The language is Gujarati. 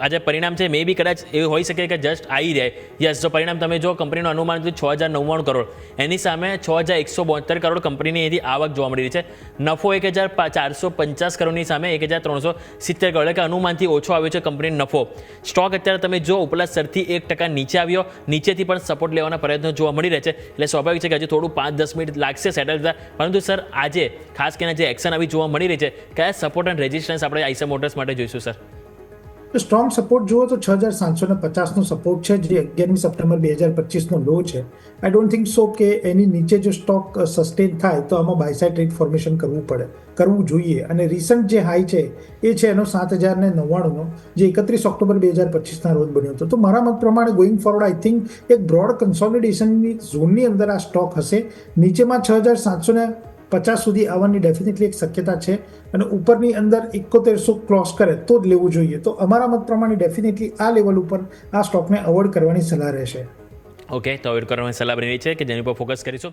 આજે પરિણામ છે મે બી કદાચ એવું હોઈ શકે કે જસ્ટ આવી જાય. યસ જો પરિણામ તમે જો કંપનીનું અનુમાન હતું છ હજાર નવ્વાણું કરોડ. એની સામે છ હજાર એકસો બોતેર કરોડ કંપનીની એથી આવક જોવા મળી રહી છે. નફો એક હજાર ચારસો પચાસ કરોડની સામે એક હજાર ત્રણસો સિત્તેર કરોડ. એટલે કે અનુમાનથી ઓછો આવ્યો છે કંપનીનો નફો. સ્ટોક અત્યારે તમે જો ઉપલા સ્તરથી એક ટકા નીચે આવ્યો. નીચેથી પણ સપોર્ટ લેવાના પ્રયત્નો જોવા મળી રહે છે. એટલે સ્વાભાવિક છે કે હજી થોડું પાંચ દસ મિનિટ લાગશે સેટલ થતા. પરંતુ સર, આજે ખાસ કરીને જે એક્શન આવી જોવા મળી રહી છે. કયા સપોર્ટ એન્ડ રેઝિસ્ટન્સ આપણે આઈસર મોટર્સ માટે જોઈશું, સર? સ્ટ્રોંગ સપોર્ટ જુઓ તો છ હજાર સાતસો ને પચાસનો સપોર્ટ છે, જે અગિયારમી સપ્ટેમ્બર બે હજાર પચીસનો લો છે. આઈ ડોન્ટ થિંક સો કે એની નીચે જો સ્ટોક સસ્ટેન થાય તો આમાં બાયસાઇડ ટ્રેડ ફોર્મેશન કરવું પડે, કરવું જોઈએ. અને રિસન્ટ જે હાઈ છે, એ છે એનો સાત હજાર ને નવ્વાણુંનો, જે એકત્રીસ ઓક્ટોબર બે હજાર પચીસના રોજ બન્યો હતો. તો મારા મત પ્રમાણે ગોઈંગ ફોરવર્ડ આઈ થિંક એક બ્રોડ કન્સોલિડેશનની ઝોનની અંદર આ સ્ટોક હશે. નીચેમાં છ હજાર સાતસો ને પચાસ સુધી આવવાની ડેફિનેટલી એક શક્યતા છે અને ઉપરની અંદર એકોતેરસો ક્રોસ કરે તો જ લેવું જોઈએ. તો અમારા મત પ્રમાણે ડેફિનેટલી આ લેવલ ઉપર આ સ્ટોકને અવોઇડ કરવાની સલાહ રહેશે. ઓકે તો અવોઇડ કરવાની સલાહ બની રહી છે કે જેની પર ફોકસ કરીશું?